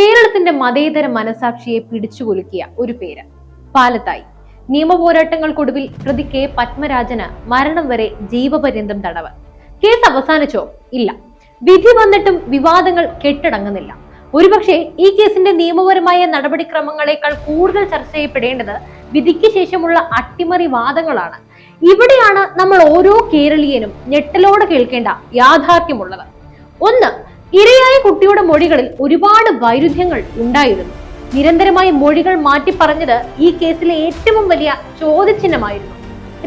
കേരളത്തിന്റെ മതേതര മനസാക്ഷിയെ പിടിച്ചുകൊലുക്കിയ ഒരു പേര്. പാലത്തായി. നിയമപോരാട്ടങ്ങൾക്കൊടുവിൽ പ്രതി കെ പത്മരാജന് മരണം വരെ ജീവപര്യന്തം തടവ്. കേസ് അവസാനിച്ചോ? ഇല്ല. വിധി വന്നിട്ടും വിവാദങ്ങൾ കെട്ടടങ്ങുന്നില്ല. ഒരുപക്ഷെ ഈ കേസിന്റെ നിയമപരമായ നടപടിക്രമങ്ങളെക്കാൾ കൂടുതൽ ചർച്ച ചെയ്യപ്പെടേണ്ടത് വിധിക്ക് ശേഷമുള്ള അട്ടിമറി വാദങ്ങളാണ്. ഇവിടെയാണ് നമ്മൾ ഓരോ കേരളീയനും ഞെട്ടലോടെ കേൾക്കേണ്ട യാഥാർത്ഥ്യമുള്ളത്. ഒന്ന് ഇരയായ കുട്ടിയുടെ മൊഴികളിൽ ഒരുപാട് വൈരുദ്ധ്യങ്ങൾ ഉണ്ടായിരുന്നു. നിരന്തരമായി മൊഴികൾ മാറ്റി പറഞ്ഞത് ഈ കേസിലെ ഏറ്റവും വലിയ ചോദ്യചിഹ്നമായിരുന്നു.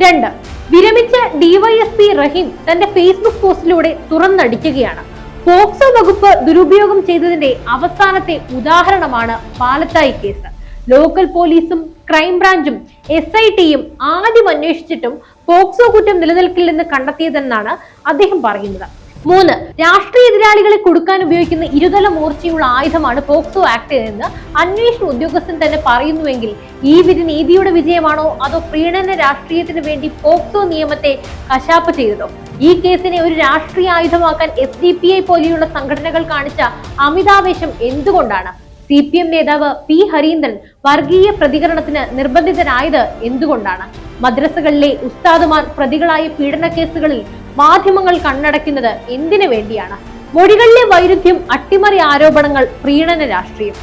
രണ്ട് വിരമിച്ച ഡിവൈഎസ്പി റഹീം തന്റെ ഫേസ്ബുക്ക് പോസ്റ്റിലൂടെ തുറന്നടിക്കുകയാണ്. പോക്സോ വകുപ്പ് ദുരുപയോഗം ചെയ്തതിന്റെ അവസാനത്തെ ഉദാഹരണമാണ് പാലത്തായി കേസ്. ലോക്കൽ പോലീസും ക്രൈംബ്രാഞ്ചും എസ് ഐ ടിയും ആദ്യം അന്വേഷിച്ചിട്ടും പോക്സോ കുറ്റം നിലനിൽക്കില്ലെന്ന് കണ്ടെത്തിയതെന്നാണ് അദ്ദേഹം പറയുന്നത്. മൂന്ന് രാഷ്ട്രീയ എതിരാളികളെ കൊടുക്കാൻ ഉപയോഗിക്കുന്ന ഇരുതല മൂർച്ചയുള്ള ആയുധമാണ് പോക്സോ ആക്ട് എന്ന് അന്വേഷണ ഉദ്യോഗസ്ഥൻ തന്നെ പറയുന്നുവെങ്കിൽ ഈ വിധി നീതിയുടെ വിജയമാണോ അതോ പ്രീണന രാഷ്ട്രീയത്തിന് വേണ്ടി പോക്സോ നിയമത്തെ കശാപ്പ് ചെയ്തതോ? ഈ കേസിനെ ഒരു രാഷ്ട്രീയ ആയുധമാക്കാൻ എസ് ഡി പി ഐ പോലെയുള്ള സംഘടനകൾ കാണിച്ച അമിതാവേശം എന്തുകൊണ്ടാണ്? സി പി എം നേതാവ് പി ഹരീന്ദ്രൻ വർഗീയ പ്രതികരണത്തിന് നിർബന്ധിതനായത് എന്തുകൊണ്ടാണ്? മദ്രസകളിലെ ഉസ്താദുമാർ പ്രതികളായ പീഡന കേസുകളിൽ മാധ്യമങ്ങൾ കണ്ണടയ്ക്കുന്നത് എന്തിനു വേണ്ടിയാണ്? മൊഴികളിലെ വൈരുദ്ധ്യം അട്ടിമറി ആരോപണങ്ങൾ പ്രീണന രാഷ്ട്രീയം.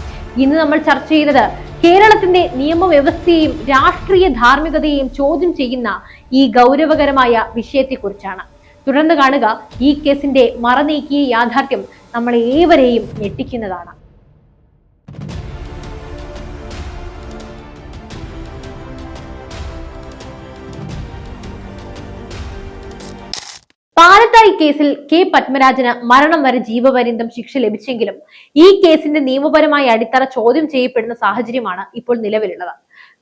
ഇന്ന് നമ്മൾ ചർച്ച ചെയ്യുന്നത് കേരളത്തിന്റെ നിയമവ്യവസ്ഥയെയും രാഷ്ട്രീയ ധാർമ്മികതയെയും ചോദ്യം ചെയ്യുന്ന ഈ ഗൗരവകരമായ വിഷയത്തെക്കുറിച്ചാണ്. തുടർന്ന് കാണുക ഈ കേസിന്റെ മറനീക്കിയ യാഥാർത്ഥ്യം നമ്മളെ ഏവരെയും ഞെട്ടിക്കുന്നതാണ്. പാലത്തായി കേസിൽ കെ പത്മരാജന് മരണം വരെ ജീവപര്യന്തം ശിക്ഷ ലഭിച്ചെങ്കിലും ഈ കേസിന്റെ നിയമപരമായ അടിത്തറ ചോദ്യം ചെയ്യപ്പെടുന്ന സാഹചര്യമാണ് ഇപ്പോൾ നിലവിലുള്ളത്.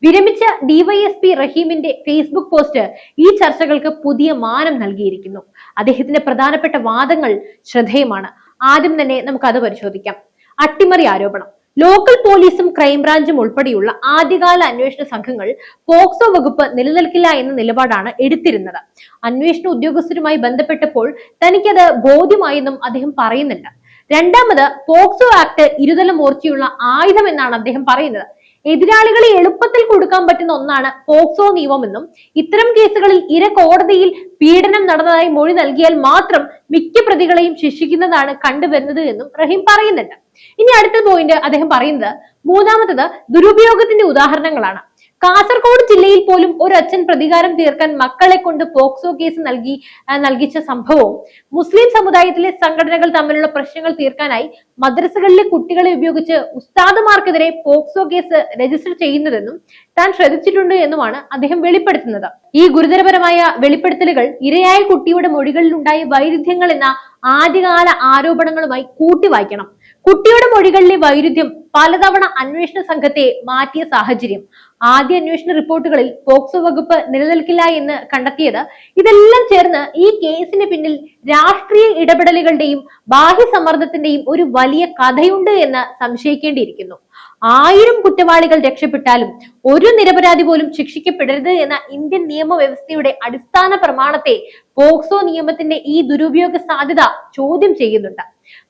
വിരമിച്ച ഡിവൈഎസ്പി റഹീമിന്റെ ഫേസ്ബുക്ക് പോസ്റ്റ് ഈ ചർച്ചകൾക്ക് പുതിയ മാനം നൽകിയിരിക്കുന്നു. അദ്ദേഹത്തിന്റെ പ്രധാനപ്പെട്ട വാദങ്ങൾ ശ്രദ്ധേയമാണ്. ആദ്യം തന്നെ നമുക്കത് പരിശോധിക്കാം. അട്ടിമറി ആരോപണം. ലോക്കൽ പോലീസും ക്രൈംബ്രാഞ്ചും ഉൾപ്പെടെയുള്ള ആദ്യകാല അന്വേഷണ സംഘങ്ങൾ പോക്സോ വകുപ്പ് നിലനിൽക്കില്ല എന്ന നിലപാടാണ് എടുത്തിരുന്നത്. അന്വേഷണ ഉദ്യോഗസ്ഥരുമായി ബന്ധപ്പെട്ടപ്പോൾ തനിക്കത് ബോധ്യമായെന്നും അദ്ദേഹം പറയുന്നുണ്ട്. രണ്ടാമത് പോക്സോ ആക്ട് ഇരുതല മൂർച്ചയുള്ള ആയുധം എന്നാണ് അദ്ദേഹം പറയുന്നത്. എതിരാളികളെ എളുപ്പത്തിൽ കൊടുക്കാൻ പറ്റുന്ന ഒന്നാണ് പോക്സോ നിയമമെന്നും ഇത്തരം കേസുകളിൽ ഇര കോടതിയിൽ പീഡനം നടന്നതായി മൊഴി നൽകിയാൽ മാത്രം മിക്ക പ്രതികളെയും ശിക്ഷിക്കുന്നതാണ് കണ്ടുവരുന്നത് എന്നും റഹീം പറയുന്നുണ്ട്. ഇനി അടുത്ത പോയിന്റ് അദ്ദേഹം പറയുന്നത് മൂന്നാമത്തത് ദുരുപയോഗത്തിന്റെ ഉദാഹരണങ്ങളാണ്. കാസർഗോഡ് ജില്ലയിൽ പോലും ഒരു അച്ഛൻ പ്രതികാരം തീർക്കാൻ മക്കളെ കൊണ്ട് പോക്സോ കേസ് നൽകി നൽകിച്ച സംഭവവും മുസ്ലിം സമുദായത്തിലെ സംഘടനകൾ തമ്മിലുള്ള പ്രശ്നങ്ങൾ തീർക്കാനായി മദ്രസകളിലെ കുട്ടികളെ ഉപയോഗിച്ച് ഉസ്താദുമാർക്കെതിരെ പോക്സോ കേസ് രജിസ്റ്റർ ചെയ്യുന്നതെന്നും താൻ ശ്രദ്ധിച്ചിട്ടുണ്ട് എന്നുമാണ് അദ്ദേഹം വെളിപ്പെടുത്തുന്നത്. ഈ ഗുരുതരപരമായ വെളിപ്പെടുത്തലുകൾ ഇരയായ കുട്ടിയുടെ മൊഴികളിലുണ്ടായ വൈരുദ്ധ്യങ്ങൾ എന്ന ആദ്യകാല ആരോപണങ്ങളുമായി കൂട്ടി വായിക്കണം കുട്ടിയുടെ മൊഴികളിലെ വൈരുദ്ധ്യം പലതവണ അന്വേഷണ സംഘത്തെ മാറ്റിയ സാഹചര്യം. ആദ്യ അന്വേഷണ റിപ്പോർട്ടുകളിൽ പോക്സോ വകുപ്പ് നിലനിൽക്കില്ല എന്ന് കണ്ടെത്തിയത്. ഇതെല്ലാം ചേർന്ന് ഈ കേസിന് പിന്നിൽ രാഷ്ട്രീയ ഇടപെടലുകളുടെയും ബാഹ്യ സമ്മർദ്ദത്തിന്റെയും ഒരു വലിയ കഥയുണ്ട് എന്ന് സംശയിക്കേണ്ടിയിരിക്കുന്നു. ആയിരം കുറ്റവാളികൾ രക്ഷപ്പെട്ടാലും ഒരു നിരപരാധി പോലും ശിക്ഷിക്കപ്പെടരുത് എന്ന ഇന്ത്യൻ നിയമവ്യവസ്ഥയുടെ അടിസ്ഥാന പ്രമാണത്തെ പോക്സോ നിയമത്തിന്റെ ഈ ദുരുപയോഗ സാധ്യത ചോദ്യം ചെയ്യുന്നുണ്ട്.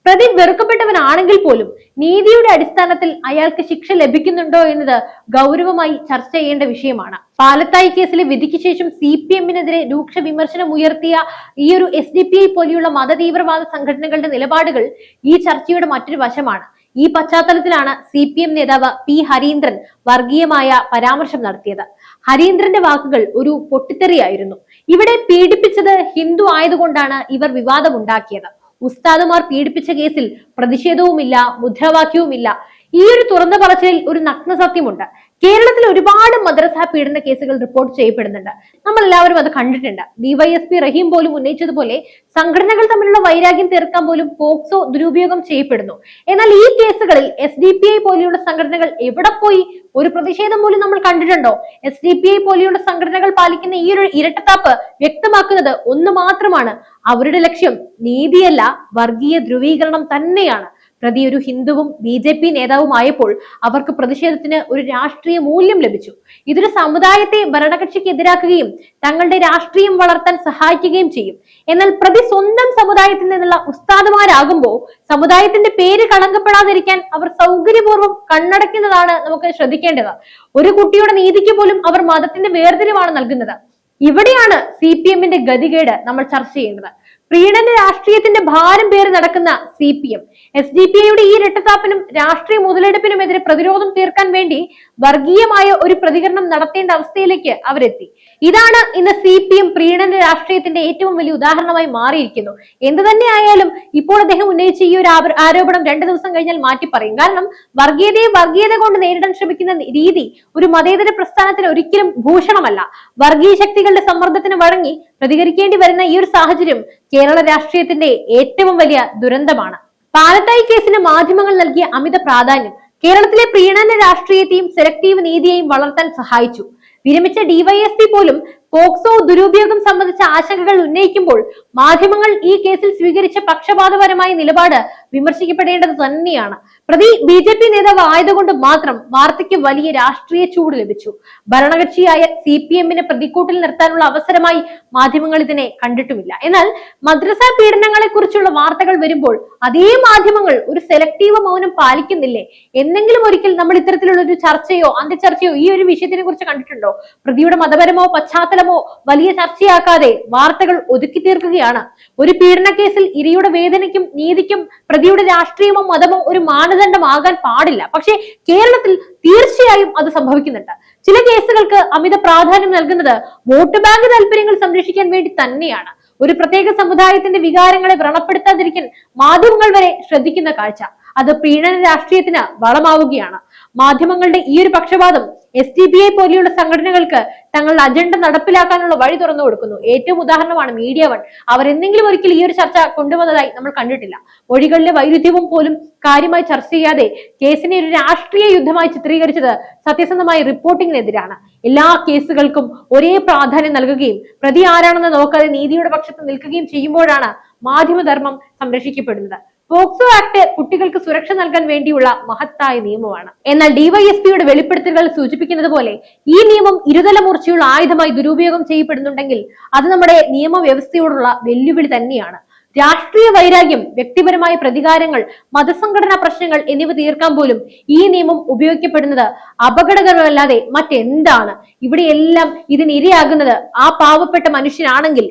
പ്രതി വെറുക്കപ്പെട്ടവനാണെങ്കിൽ പോലും നീതിയുടെ അടിസ്ഥാനത്തിൽ അയാൾക്ക് ശിക്ഷ ലഭിക്കുന്നുണ്ടോ എന്നത് ഗൗരവമായി ചർച്ച ചെയ്യേണ്ട വിഷയമാണ്. പാലത്തായി കേസിലെ വിധിക്ക് ശേഷം സി പി എമ്മിനെതിരെ രൂക്ഷ വിമർശനം ഉയർത്തിയ ഈ ഒരു എസ് ഡി പി ഐ പോലെയുള്ള മതതീവ്രവാദ സംഘടനകളുടെ നിലപാടുകൾ ഈ ചർച്ചയുടെ മറ്റൊരു വശമാണ്. ഈ പശ്ചാത്തലത്തിലാണ് സി പി എം നേതാവ് പി ഹരീന്ദ്രൻ വർഗീയമായ പരാമർശം നടത്തിയത്. ഹരീന്ദ്രന്റെ വാക്കുകൾ ഒരു പൊട്ടിത്തെറിയായിരുന്നു. ഇവിടെ പീഡിപ്പിച്ചത് ഹിന്ദു ആയതുകൊണ്ടാണ് ഇവർ വിവാദമുണ്ടാക്കിയത്. ഉസ്താദുമാർ പീഡിപ്പിച്ച കേസിൽ പ്രതിഷേധവുമില്ല മുദ്രാവാക്യവുമില്ല. ഈ ഒരു തുറന്ന പറച്ചിലിൽ ഒരു നഗ്ന സത്യമുണ്ട് കേരളത്തിൽ ഒരുപാട് മദ്രസ പീഡന കേസുകൾ റിപ്പോർട്ട് ചെയ്യപ്പെടുന്നുണ്ട്. നമ്മൾ എല്ലാവരും അത് കണ്ടിട്ടുണ്ട്. ഡിവൈഎസ്പി റഹീം പോലും ഉന്നയിച്ചതുപോലെ സംഘടനകൾ തമ്മിലുള്ള വൈരാഗ്യം തീർക്കാൻ പോലും പോക്സോ ദുരുപയോഗം ചെയ്യപ്പെടുന്നു. എന്നാൽ ഈ കേസുകളിൽ എസ് ഡി പി ഐ പോലെയുള്ള സംഘടനകൾ എവിടെ പോയി? ഒരു പ്രതിഷേധം പോലും നമ്മൾ കണ്ടിട്ടുണ്ടോ? എസ് ഡി പി ഐ പോലെയുള്ള സംഘടനകൾ പാലിക്കുന്ന ഈ ഒരു ഇരട്ടത്താപ്പ് വ്യക്തമാക്കുന്നത് ഒന്ന് മാത്രമാണ്. അവരുടെ ലക്ഷ്യം നീതിയല്ല വർഗീയ ധ്രുവീകരണം തന്നെയാണ്. പ്രതി ഒരു ഹിന്ദുവും ബി ജെ പി നേതാവുമായപ്പോൾ അവർക്ക് പ്രതിഷേധത്തിന് ഒരു രാഷ്ട്രീയ മൂല്യം ലഭിച്ചു. ഇതൊരു സമുദായത്തെ ഭരണകക്ഷിക്ക് എതിരാക്കുകയും തങ്ങളുടെ രാഷ്ട്രീയം വളർത്താൻ സഹായിക്കുകയും ചെയ്യും. എന്നാൽ പ്രതി സ്വന്തം സമുദായത്തിൽ നിന്നുള്ള ഉസ്താദുമാരാകുമ്പോൾ സമുദായത്തിന്റെ പേര് കളങ്കപ്പെടാതിരിക്കാൻ അവർ സൗകര്യപൂർവം കണ്ണടയ്ക്കുന്നതാണ് നമുക്ക് ശ്രദ്ധിക്കേണ്ടത്. ഒരു കുട്ടിയുടെ നീതിക്ക് പോലും അവർ മതത്തിന്റെ വേർതിരിവാണ് നൽകുന്നത്. ഇവിടെയാണ് സി പി എമ്മിന്റെ ഗതികേട് നമ്മൾ ചർച്ച ചെയ്യേണ്ടത്. പ്രീണന രാഷ്ട്രീയത്തിന്റെ ഭാരം പേര് നടക്കുന്ന C P M S D P ഐയുടെ ഈ രട്ടത്താപ്പിനും രാഷ്ട്രീയ മുതലെടുപ്പിനുമെതിരെ പ്രതിരോധം തീർക്കാൻ വേണ്ടി വർഗീയമായ ഒരു പ്രതികരണം നടത്തേണ്ട അവസ്ഥയിലേക്ക് അവരെത്തി. ഇതാണ് ഇന്ന് സി പി എം പ്രീണന രാഷ്ട്രീയത്തിന്റെ ഏറ്റവും വലിയ ഉദാഹരണമായി മാറിയിരിക്കുന്നു. എന്ത് തന്നെ ആയാലും ഇപ്പോൾ അദ്ദേഹം ഉന്നയിച്ച ഈ ഒരു ആരോപണം രണ്ടു ദിവസം കഴിഞ്ഞാൽ മാറ്റി പറയും. കാരണം വർഗീയതയെ വർഗീയത കൊണ്ട് നേരിടാൻ ശ്രമിക്കുന്ന രീതി ഒരു മതേതര പ്രസ്ഥാനത്തിന് ഒരിക്കലും ഭൂഷണമല്ല. വർഗീയ ശക്തികളുടെ സമ്മർദ്ദത്തിന് വഴങ്ങി പ്രതികരിക്കേണ്ടി വരുന്ന ഈ ഒരു സാഹചര്യം കേരള രാഷ്ട്രീയത്തിന്റെ ഏറ്റവും വലിയ ദുരന്തമാണ്. പാലത്തായി കേസിന് മാധ്യമങ്ങൾ നൽകിയ അമിത പ്രാധാന്യം കേരളത്തിലെ പ്രീണന രാഷ്ട്രീയത്തെയും സെലക്ടീവ് നീതിയെയും വളർത്താൻ സഹായിച്ചു. വിരമിച്ച ഡിവൈഎസ്പി പോലും പോക്സോ ദുരുപയോഗം സംബന്ധിച്ച ആശങ്കകൾ ഉന്നയിക്കുമ്പോൾ മാധ്യമങ്ങൾ ഈ കേസിൽ സ്വീകരിച്ച പക്ഷപാതപരമായ നിലപാട് വിമർശിക്കപ്പെടേണ്ടത് തന്നെയാണ്. പ്രതി ബി ജെ പി നേതാവ് ആയതുകൊണ്ട് മാത്രം വാർത്തയ്ക്ക് വലിയ രാഷ്ട്രീയ ചൂട് ലഭിച്ചു. ഭരണകക്ഷിയായ സി പി എമ്മിനെ പ്രതിക്കൂട്ടിൽ നിർത്താനുള്ള അവസരമായി മാധ്യമങ്ങൾ ഇതിനെ കണ്ടിട്ടുമില്ല. എന്നാൽ മദ്രസ പീഡനങ്ങളെ കുറിച്ചുള്ള വാർത്തകൾ വരുമ്പോൾ അതേ മാധ്യമങ്ങൾ ഒരു സെലക്ടീവ് മൗനം പാലിക്കുന്നില്ലേ? എന്തെങ്കിലും ഒരിക്കൽ നമ്മൾ ഇത്തരത്തിലുള്ള ഒരു ചർച്ചയോ അന്ത്യചർച്ചയോ ഈ ഒരു വിഷയത്തിനെ കുറിച്ച് കണ്ടിട്ടുണ്ടോ? പ്രതിയുടെ മതപരമോ പശ്ചാത്തലമോ വലിയ ചർച്ചയാക്കാതെ വാർത്തകൾ ഒതുക്കി തീർക്കുകയാണ്. ഒരു പീഡന കേസിൽ ഇരയുടെ വേദനയ്ക്കും നീതിക്കും പ്രതിയുടെ രാഷ്ട്രീയമോ മതമോ ഒരു മാനദണ്ഡമാകാൻ പാടില്ല. പക്ഷേ കേരളത്തിൽ തീർച്ചയായും അത് സംഭവിക്കുന്നുണ്ട്. ചില കേസുകൾക്ക് അമിത പ്രാധാന്യം നൽകുന്നത് വോട്ട് ബാങ്ക് താല്പര്യങ്ങൾ സംരക്ഷിക്കാൻ വേണ്ടി തന്നെയാണ്. ഒരു പ്രത്യേക സമുദായത്തിന്റെ വികാരങ്ങളെ വ്രണപ്പെടുത്താതിരിക്കാൻ മാധ്യമങ്ങൾ വരെ ശ്രദ്ധിക്കുന്ന കാഴ്ച. അത് പ്രീണന രാഷ്ട്രീയത്തിന് വളമാവുകയാണ്. മാധ്യമങ്ങളുടെ ഈ ഒരു പക്ഷപാതം എസ് ഡി ബി ഐ പോലെയുള്ള സംഘടനകൾക്ക് തങ്ങളുടെ അജണ്ട നടപ്പിലാക്കാനുള്ള വഴി തുറന്നു കൊടുക്കുന്നു. ഏറ്റവും ഉദാഹരണമാണ് മീഡിയ വൺ. അവർ എന്തെങ്കിലും ഒരിക്കൽ ഈ ഒരു ചർച്ച കൊണ്ടുവന്നതായി നമ്മൾ കണ്ടിട്ടില്ല. മൊഴികളിലെ വൈരുദ്ധ്യവും പോലും കാര്യമായി ചർച്ച ചെയ്യാതെ കേസിനെ ഒരു രാഷ്ട്രീയ യുദ്ധമായി ചിത്രീകരിച്ചത് സത്യസന്ധമായ റിപ്പോർട്ടിങ്ങിനെതിരാണ്. എല്ലാ കേസുകൾക്കും ഒരേ പ്രാധാന്യം നൽകുകയും പ്രതി ആരാണെന്ന് നോക്കാതെ നീതിയുടെ പക്ഷത്ത് നിൽക്കുകയും ചെയ്യുമ്പോഴാണ് മാധ്യമധർമ്മം സംരക്ഷിക്കപ്പെടുന്നത്. പോക്സോ ആക്ട് കുട്ടികൾക്ക് സുരക്ഷ നൽകാൻ വേണ്ടിയുള്ള മഹത്തായ നിയമമാണ്. എന്നാൽ ഡിവൈഎസ്പിയുടെ വെളിപ്പെടുത്തലുകൾ സൂചിപ്പിക്കുന്നത് പോലെ ഈ നിയമം ഇരുതല മൂർച്ചയുള്ള ആയുധമായി ദുരുപയോഗം ചെയ്യപ്പെടുന്നുണ്ടെങ്കിൽ അത് നമ്മുടെ നിയമവ്യവസ്ഥയോടുള്ള വെല്ലുവിളി തന്നെയാണ്. രാഷ്ട്രീയ വൈരാഗ്യം വ്യക്തിപരമായ പ്രതികാരങ്ങൾ മതസംഘടനാ പ്രശ്നങ്ങൾ എന്നിവ തീർക്കാൻ പോലും ഈ നിയമം ഉപയോഗിക്കപ്പെടുന്നത് അപകടകരമല്ലാതെ മറ്റെന്താണ്? ഇവിടെയെല്ലാം ഇതിന് ഇരയാകുന്നത് ആ പാവപ്പെട്ട മനുഷ്യനാണെങ്കിൽ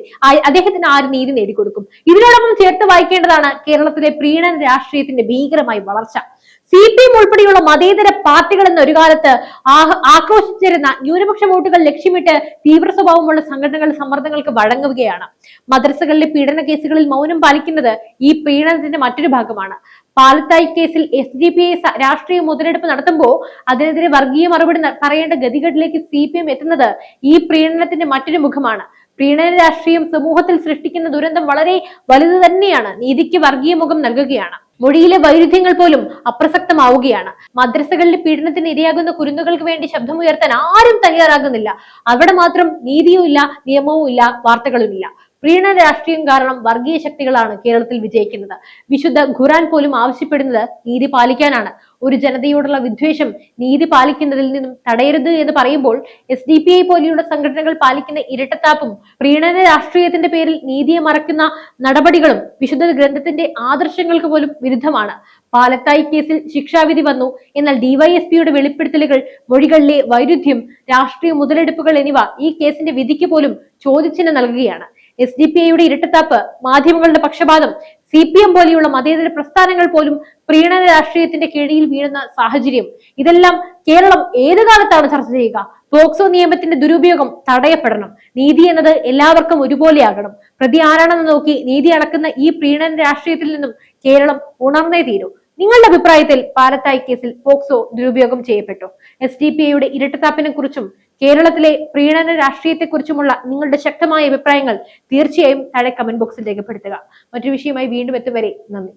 അദ്ദേഹത്തിന് ആര് നീതി നേടിക്കൊടുക്കും. ഇതിനോടൊപ്പം ചേർത്ത് വായിക്കേണ്ടതാണ് കേരളത്തിലെ പ്രീണന രാഷ്ട്രീയത്തിന്റെ ഭീകരമായ വളർച്ച. സി പി എം ഉൾപ്പെടെയുള്ള മതേതര പാർട്ടികൾ എന്ന ഒരു കാലത്ത് ആക്രോശിച്ചിരുന്ന ന്യൂനപക്ഷ വോട്ടുകൾ ലക്ഷ്യമിട്ട് തീവ്ര സ്വഭാവമുള്ള സംഘടനകൾ സമ്മർദ്ദങ്ങൾക്ക് വഴങ്ങുകയാണ്. മദ്രസകളിലെ പീഡന കേസുകളിൽ മൗനം പാലിക്കുന്നത് ഈ പീഡനത്തിന്റെ മറ്റൊരു ഭാഗമാണ്. പാലത്തായി കേസിൽ എസ് ഡി പി ഐ രാഷ്ട്രീയ മുതലെടുപ്പ് നടത്തുമ്പോൾ അതിനെതിരെ വർഗീയ മറുപടി പറയേണ്ട ഗതികേട്ടിലേക്ക് സി പി എം എത്തുന്നത് ഈ പ്രീണനത്തിന്റെ മറ്റൊരു മുഖമാണ്. പ്രീണന രാഷ്ട്രീയം സമൂഹത്തിൽ സൃഷ്ടിക്കുന്ന ദുരന്തം വളരെ വലുത് തന്നെയാണ്. നീതിക്ക് വർഗീയ മുഖം നൽകുകയാണ്. മൊഴിയിലെ വൈരുദ്ധ്യങ്ങൾ പോലും അപ്രസക്തമാവുകയാണ്. മദ്രസകളിലെ പീഡനത്തിന് ഇരയാകുന്ന കുരുന്നുകൾക്ക് വേണ്ടി ശബ്ദമുയർത്താൻ ആരും തയ്യാറാകുന്നില്ല. അവിടെ മാത്രം നീതിയും ഇല്ല നിയമവും ഇല്ല വാർത്തകളും ഇല്ല പ്രീണന രാഷ്ട്രീയം കാരണം വർഗീയ ശക്തികളാണ് കേരളത്തിൽ വിജയിക്കുന്നത്. വിശുദ്ധ ഖുറാൻ പോലും ആവശ്യപ്പെടുന്നത് നീതി പാലിക്കാനാണ്. ഒരു ജനതയോടുള്ള വിദ്വേഷം നീതി പാലിക്കുന്നതിൽ നിന്നും തടയരുത് എന്ന് പറയുമ്പോൾ എസ് ഡി പി ഐ പോലെയുള്ള സംഘടനകൾ പാലിക്കുന്ന ഇരട്ടത്താപ്പും പ്രീണന രാഷ്ട്രീയത്തിന്റെ പേരിൽ നീതിയെ മറക്കുന്ന നടപടികളും വിശുദ്ധ ഗ്രന്ഥത്തിന്റെ ആദർശങ്ങൾക്ക് പോലും വിരുദ്ധമാണ്. പാലത്തായി കേസിൽ ശിക്ഷാവിധി വന്നു. എന്നാൽ ഡിവൈഎസ്പിയുടെ വെളിപ്പെടുത്തലുകൾ മൊഴികളിലെ വൈരുദ്ധ്യം രാഷ്ട്രീയ മുതലെടുപ്പുകൾ എന്നിവ ഈ കേസിന്റെ വിധിക്ക് പോലും ചോദ്യചിഹ്നം നൽകുകയാണ്. എസ് ഡി പി ഐയുടെ ഇരട്ടത്താപ്പ് മാധ്യമങ്ങളുടെ പക്ഷപാതം സി പി എം പോലെയുള്ള മതേതര പ്രസ്ഥാനങ്ങൾ പോലും പ്രീണന രാഷ്ട്രീയത്തിന്റെ കീഴിൽ വീഴുന്ന സാഹചര്യം. ഇതെല്ലാം കേരളം ഏത് കാലത്താണ് ചർച്ച ചെയ്യുക? പോക്സോ നിയമത്തിന്റെ ദുരുപയോഗം തടയപ്പെടണം. നീതി എന്നത് എല്ലാവർക്കും ഒരുപോലെയാകണം. പ്രതി ആരാണെന്ന് നോക്കി നീതി അളക്കുന്ന ഈ പ്രീണന രാഷ്ട്രീയത്തിൽ നിന്നും കേരളം ഉണർന്നേ തീരൂ. നിങ്ങളുടെ അഭിപ്രായത്തിൽ പാലത്തായി കേസിൽ പോക്സോ ദുരുപയോഗം ചെയ്യപ്പെട്ടു. എസ് ഡി പി ഐയുടെ ഇരട്ടത്താപ്പിനെ കുറിച്ചും കേരളത്തിലെ പ്രീണന രാഷ്ട്രീയത്തെക്കുറിച്ചുമുള്ള നിങ്ങളുടെ ശക്തമായ അഭിപ്രായങ്ങൾ തീർച്ചയായും താഴെ കമന്റ് ബോക്സിൽ രേഖപ്പെടുത്തുക. മറ്റൊരു വിഷയമായി വീണ്ടും എത്തും നന്ദി.